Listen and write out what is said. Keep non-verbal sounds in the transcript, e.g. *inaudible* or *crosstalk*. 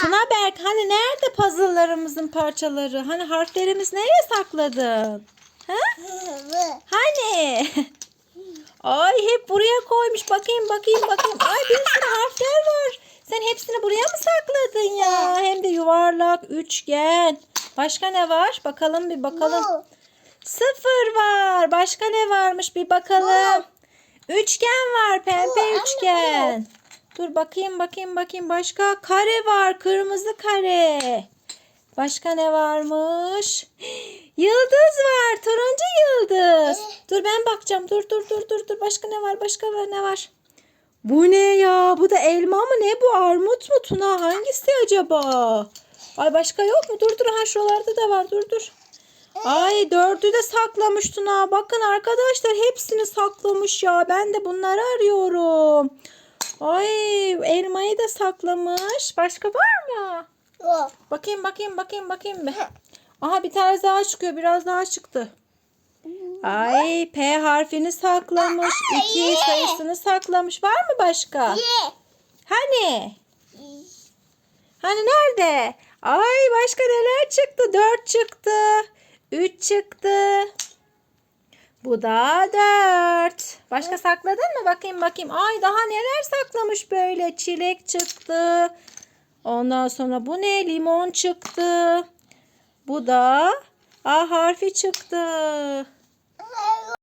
Tunaberk hani nerede puzzle'larımızın parçaları? Hani harflerimiz nereye sakladın? Ha? Hani? Ay hep buraya koymuş. Bakayım bakayım bakayım. Ay bir sürü harfler var. Sen hepsini buraya mı sakladın ya? Hem de yuvarlak, üçgen. Başka ne var? Bakalım bir bakalım. Sıfır var. Başka ne varmış bir bakalım. Üçgen var. Pembe Bu, anne, üçgen. Dur bakayım bakayım bakayım. Başka kare var. Kırmızı kare. Başka ne varmış? *gasps* Yıldız var. Turuncu yıldız. Dur ben bakacağım. Dur dur dur dur dur. Başka ne var? Başka var ne var? Bu ne ya? Bu da elma mı ne bu? Armut mu Tuna? Hangisi acaba? Ay başka yok mu? Dur dur ha şuralarda da var. Dur dur. Ay dördü de saklamış Tuna. Bakın arkadaşlar hepsini saklamış ya. Ben de bunları arıyorum. Ay elmayı da saklamış. Başka var mı? Bakayım bakayım bakayım bakayım bir. Aha bir tane daha çıkıyor. Biraz daha çıktı. Ay P harfini saklamış. İki sayısını saklamış. Var mı başka? Hani? Hani nerede? Ay başka neler çıktı? Dört çıktı. Üç çıktı. Bu da dört. Başka sakladın mı? Bakayım bakayım. Ay daha neler saklamış böyle. Çilek çıktı. Ondan sonra bu ne? Limon çıktı. Bu da A harfi çıktı.